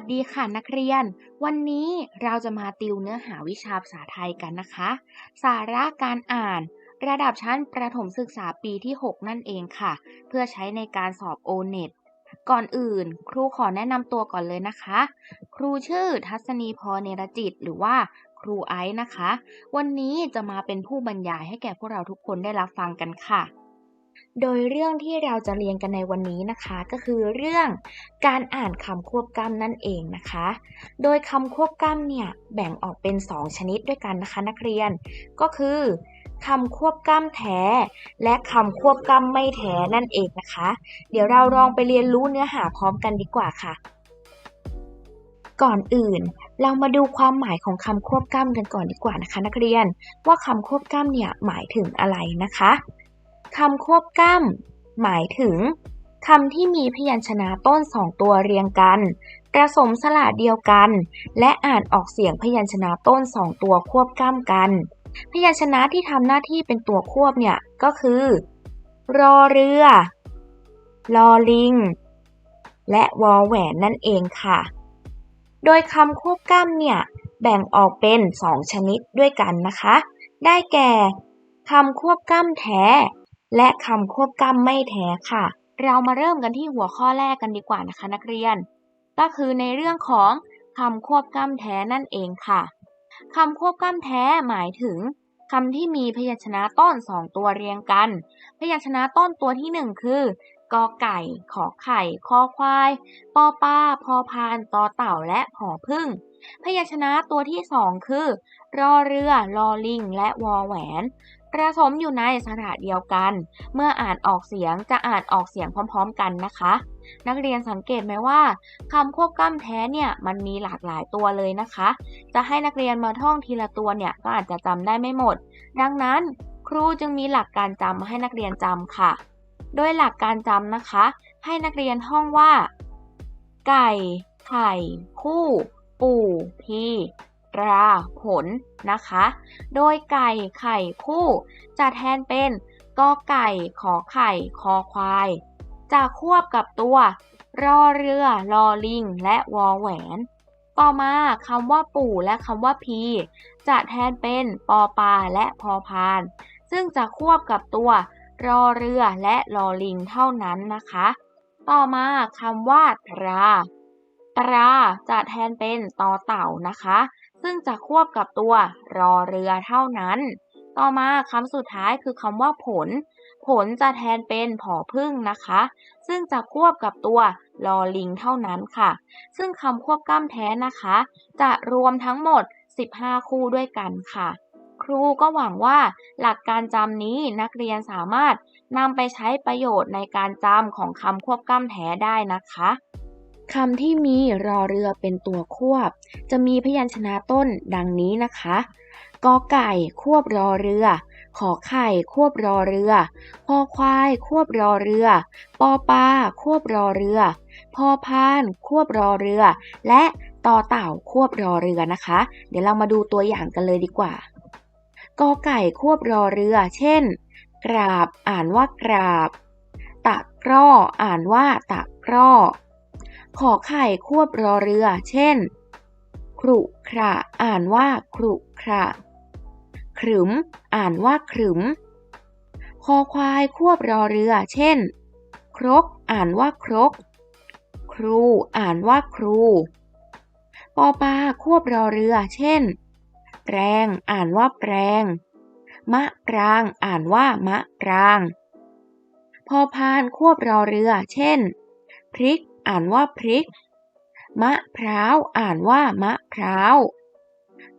สดีค่ะนักเรียน วันนี้เราจะมาติวเนื้อหาวิชาภาษาไทยกันนะคะ สาระการอ่าน ระดับชั้นประถมศึกษาปีที่ 6 นั่นเองค่ะ เพื่อใช้ในการสอบ o n e t ก่อนอื่น ครูขอแนะนำตัวก่อนเลยนะคะ ครูชื่อทัศนีพรเนรจิต หรือว่าครูไอซ์นะคะ วันนี้จะมาเป็นผู้บรรยายให้แก่พวกเราทุกคนได้รับฟังกันค่ะ โดยเรื่องที่เราจะเรียนกันในวันนี้นะคะ ก็คือเรื่องการอ่านคำควบกล้ำนั่นเองนะคะ โดยคำควบกล้ำเนี่ยแบ่งออกเป็น 2 ชนิดด้วยกันนะคะนักเรียน ก็คือคำควบกล้ำแท้ และคำควบกล้ำไม่แท้นั่นเองนะคะ เดี๋ยวเราลองไปเรียนรู้เนื้อหาพร้อมกันดีกว่าค่ะ ก่อนอื่น เรามาดูความหมายของคำควบกล้ำกันก่อนดีกว่านะคะ นักเรียนว่าคำควบกล้ำเนี่ยหมายถึงอะไรนะคะ คำควบกล้ำหมายถึงคำที่มีพยัญชนะต้นสองตัวเรียงกัน ผสมสระเดียวกัน และอ่านออกเสียงพยัญชนะต้นสองตัวควบกล้ำกัน พยัญชนะที่ทำหน้าที่เป็นตัวควบเนี่ย ก็คือ รอเรือลอลิง และวอแหวนนั่นเองค่ะ โดยคำควบกล้ำเนี่ย แบ่งออกเป็นสองชนิดด้วยกันนะคะ ได้แก่คำควบกล้ำแท้ และคำควบกล้ำไม่แท้ค่ะ เรามาเริ่มกันที่หัวข้อแรกกันดีกว่านะคะนักเรียน ก็คือในเรื่องของคำควบกล้ำแท้นั่นเองค่ะคำควบกล้ำแท้หมายถึงคำที่มีพยัญชนะต้นสองตัวเรียงกัน พยัญชนะต้นตัวที่หนึ่งคือกอไก่ ขอไข่ คอควาย ปอปลาพอพาน ตอเต่า และผอพึ่ง พยัญชนะตัวที่สองคือ รอเรือ ลอลิง และวอแหวน ผสมอยู่ในสระเดียวกัน เมื่ออ่านออกเสียงจะอ่านออกเสียงพร้อม ๆ กันนะคะ นักเรียนสังเกตไหมว่าคำควบกล้ำแท้เนี่ยมันมีหลากหลายตัวเลยนะคะ จะให้นักเรียนมาท่องทีละตัวเนี่ยก็อาจจะจำได้ไม่หมด ดังนั้นครูจึงมีหลักการจำมาให้นักเรียนจำค่ะ โดยหลักการจำนะคะ ให้นักเรียนท่องว่า ไก่ ไข่ คู่ ปู่ พี ราผลนะคะ โดยไก่ไข่คู่ จะแทนเป็นกอไก่ขอไข่คอควาย จะควบกับตัว รอเรือรอลิง และวอแหวน ต่อมาคำว่าปู่และคำว่าพี จะแทนเป็นปอปาและพอพาน ซึ่งจะควบกับตัว รอเรือและรอลิงเท่านั้นนะคะ ต่อมาคำว่าตราตราจะแทนเป็นตอเต่านะคะ ซึ่งจะควบกับตัวรอเรือเท่านั้น ต่อมาคำสุดท้ายคือคำว่าผล ผลจะแทนเป็นผอพึ่งนะคะ ซึ่งจะควบกับตัวรอลิงเท่านั้นค่ะ ซึ่งคำควบกล้ำแท้นะคะ จะรวมทั้งหมด 15 คู่ด้วยกันค่ะ ครูก็หวังว่าหลักการจำนี้นักเรียนสามารถนำไปใช้ประโยชน์ในการจำของคำควบกล้ำแท้ได้นะคะ คำที่มีรอเรือเป็นตัวควบ จะมีพยัญชนะต้นดังนี้นะคะกอไก่ควบรอเรือ ขอไข่ควบรอเรือพอควายควบรอเรือ ปอปลาควบรอเรือ พอพานควบรอเรือ และต่อเต่าควบรอเรือนะคะ เดี๋ยวเรามาดูตัวอย่างกันเลยดีกว่ากอไก่ควบรอเรือ เช่น กราบ อ่านว่ากราบ ตะกร้อ อ่านว่าตะกร้อ ขอไข่ควบรอเรือ เช่น ครุขระอ่านว่าครุขระขรึม อ่านว่าขรึม คอควายควบรอเรือ เช่น ครก อ่านว่าครก ครู อ่านว่าครู ปอปลาควบรอเรือ เช่น แปรง อ่านว่าแปรง มะปราง อ่านว่ามะปราง พอพานควบรอเรือ เช่น พริก อ่านว่าพริก มะพร้าว อ่านว่ามะพร้าว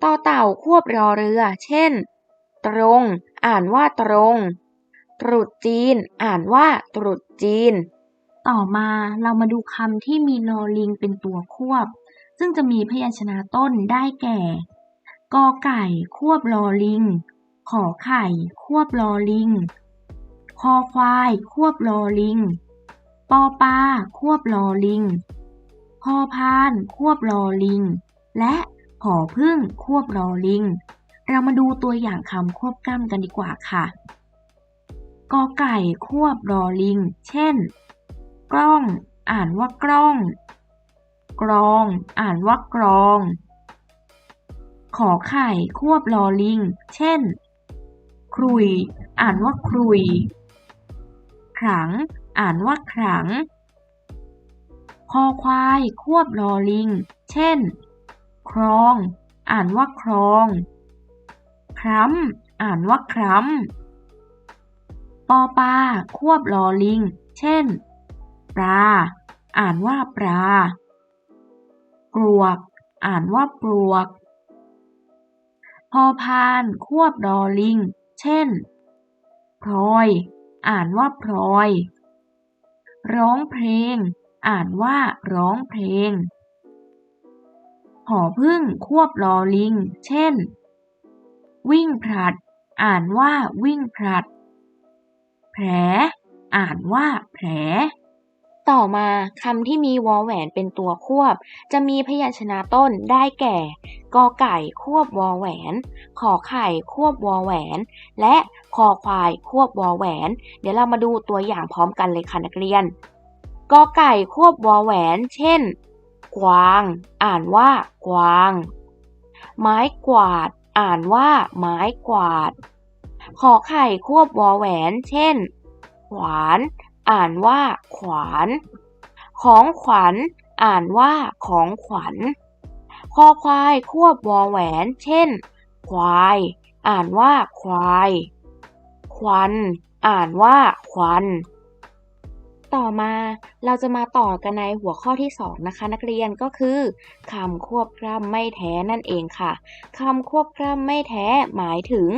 ต่อเต่าควบรอเรือ เช่น ตรง อ่านว่าตรง ตรุษจีน อ่านว่าตรุษจีน ต่อมาเรามาดูคำที่มีลอลิงเป็นตัวควบ ซึ่งจะมีพยัญชนะต้นได้แก่กอไก่ควบลอลิง ขอไข่ ควบลอลิง คอควาย ควบลอลิง ปอปาควบลอลิง พอพาน ควบลอลิง และผอพึ่ง ควบลอลิง เรามาดูตัวอย่างคำควบกล้ำกันดีกว่าค่ะ กอไก่ควบลอลิง เช่น กล้อง อ่านว่ากล้อง กรอง อ่านว่ากรอง ขอไข่ควบลอลิง เช่น ครุย อ่านว่าครุย ขลัง อ่านว่าขลัง คอควายควบลอลิง เช่น ครอง อ่านว่าครอง คร้ำอ่านว่าคร้ำปอปลาควบลอลิง เช่น ปลา อ่านว่าปลา กลวก อ่านว่าปลวก พอพานควบลอลิง เช่น พลอย อ่านว่าพลอย ร้องเพลง อ่านว่าร้องเพลง หอพึ่งควบลอลิง เช่น วิ่งผลัด อ่านว่าวิ่งผลัด แผล อ่านว่าแผล ต่อมาคำที่มีวอแหวนเป็นตัวควบ จะมีพยัญชนะต้นได้แก่กอไก่ควบวอแหวน ขอไข่ควบวอแหวน และคอควายควบวอแหวน เดี๋ยวเรามาดูตัวอย่างพร้อมกันเลยค่ะนักเรียนกอไก่ควบวอแหวน เช่น กวาง อ่านว่ากวาง ไม้กวาด อ่านว่า ไม้กวาด ขอไข่ควบวอแหวน เช่น ขวาน อ่านว่าขวาน ของขวัญ อ่านว่าของขวัญ คอควายควบวอแหวน เช่น ควาย อ่านว่าควาย ควัน อ่านว่าควัน ต่อมาเราจะมาต่อกันในหัวข้อที่สองนะคะ นักเรียนก็คือคำควบกล้ำไม่แท้นั่นเองค่ะคำควบกล้ำไม่แท้หมายถึง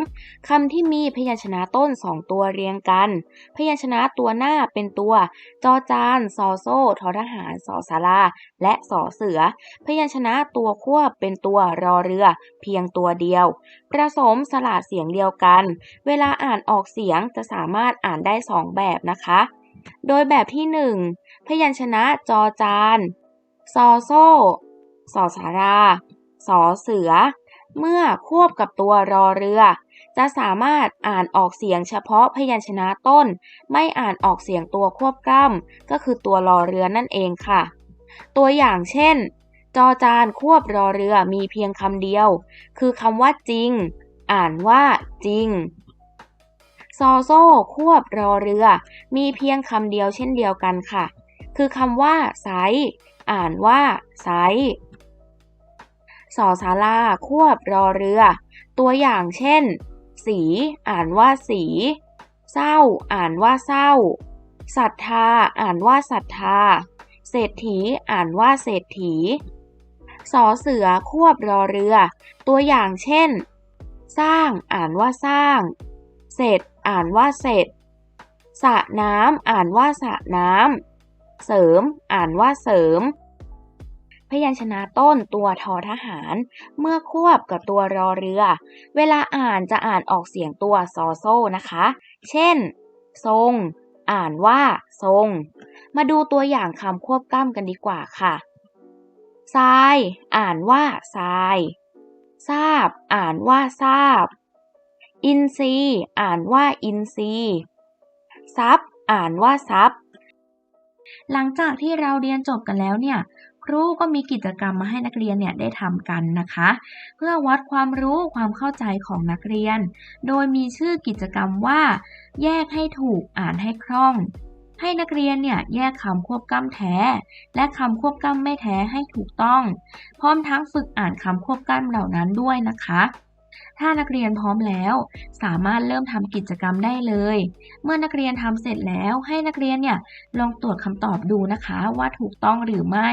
คำที่มีพยัญชนะต้นสองตัวเรียงกัน พยัญชนะตัวหน้าเป็นตัว จอจานซอโซ่ทอทหารสอสาราและสอเสือ พยัญชนะตัวควบเป็นตัวรอเรือ เพียงตัวเดียวประสมสระเสียงเดียวกัน เวลาอ่านออกเสียงจะสามารถอ่านได้สองแบบนะคะ โดยแบบที่หนึ่งพยัญชนะจอจาน ซอโซ่ สอสารา สอเสือ เมื่อควบกับตัวรอเรือ จะสามารถอ่านออกเสียงเฉพาะพยัญชนะต้น ไม่อ่านออกเสียงตัวควบกล้ำก็คือตัวรอเรือนั่นเองค่ะ ตัวอย่างเช่น จอจานควบรอเรือมีเพียงคำเดียว คือคำว่าจริง อ่านว่าจริง ซอโซ่ ควบรอเรือ มีเพียงคำเดียวเช่นเดียวกันค่ะ คือคำว่าไซอ่านว่าไซสอสาราควบรอเรือ ตัวอย่างเช่น สี อ่านว่าสี เศร้า อ่านว่าเศร้าศรัทธา อ่านว่าศรัทธา เศรษฐี อ่านว่าเศรษฐีสอเสือควบรอเรือ ตัวอย่างเช่น สร้าง อ่านว่าสร้าง เสร็จ อ่านว่าเสร็จสระน้ำอ่านว่าสระน้ำ เสริม อ่านว่าเสริม พยัญชนะต้นตัวทอทหาร เมื่อควบกับตัวรอเรือ เวลาอ่านจะอ่านออกเสียงตัวซอโซ่นะคะ เช่น ทรง อ่านว่า ทรง มาดูตัวอย่างคำควบกล้ำกันดีกว่าค่ะทราย อ่านว่าทราย ทราบ อ่านว่าทราบ อินทรีอ่านว่าอินทรีย์ทรัพย์ อ่านว่าทรัพย์ หลังจากที่เราเรียนจบกันแล้วเนี่ย ครูก็มีกิจกรรมมาให้นักเรียนเนี่ยได้ทำกันนะคะ เพื่อวัดความรู้ความเข้าใจของนักเรียน โดยมีชื่อกิจกรรมว่า แยกให้ถูกอ่านให้คล่อง ให้นักเรียนเนี่ยแยกคำควบกล้ำแท้ และคำควบกล้ำไม่แท้ให้ถูกต้อง พร้อมทั้งฝึกอ่านคำควบกล้ำเหล่านั้นด้วยนะคะ ถ้านักเรียนพร้อมแล้ว สามารถเริ่มทำกิจกรรมได้เลย เมื่อนักเรียนทำเสร็จแล้วให้นักเรียนเนี่ยลองตรวจคำตอบดูนะคะว่าถูกต้องหรือไม่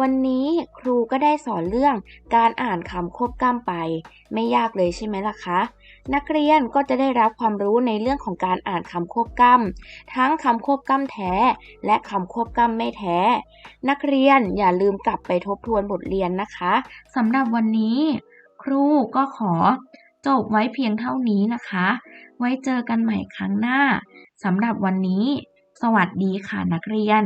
วันนี้ครูก็ได้สอนเรื่องการอ่านคำควบกล้ำไป ไม่ยากเลยใช่ไหมล่ะคะ นักเรียนก็จะได้รับความรู้ในเรื่องของการอ่านคำควบกล้ำทั้งคำควบกล้ำแท้ และคำควบกล้ำไม่แท้ นักเรียนอย่าลืมกลับไปทบทวนบทเรียนนะคะสำหรับวันนี้ ครูก็ขอจบไว้เพียงเท่านี้นะคะ ไว้เจอกันใหม่ครั้งหน้าสำหรับวันนี้ สวัสดีค่ะนักเรียน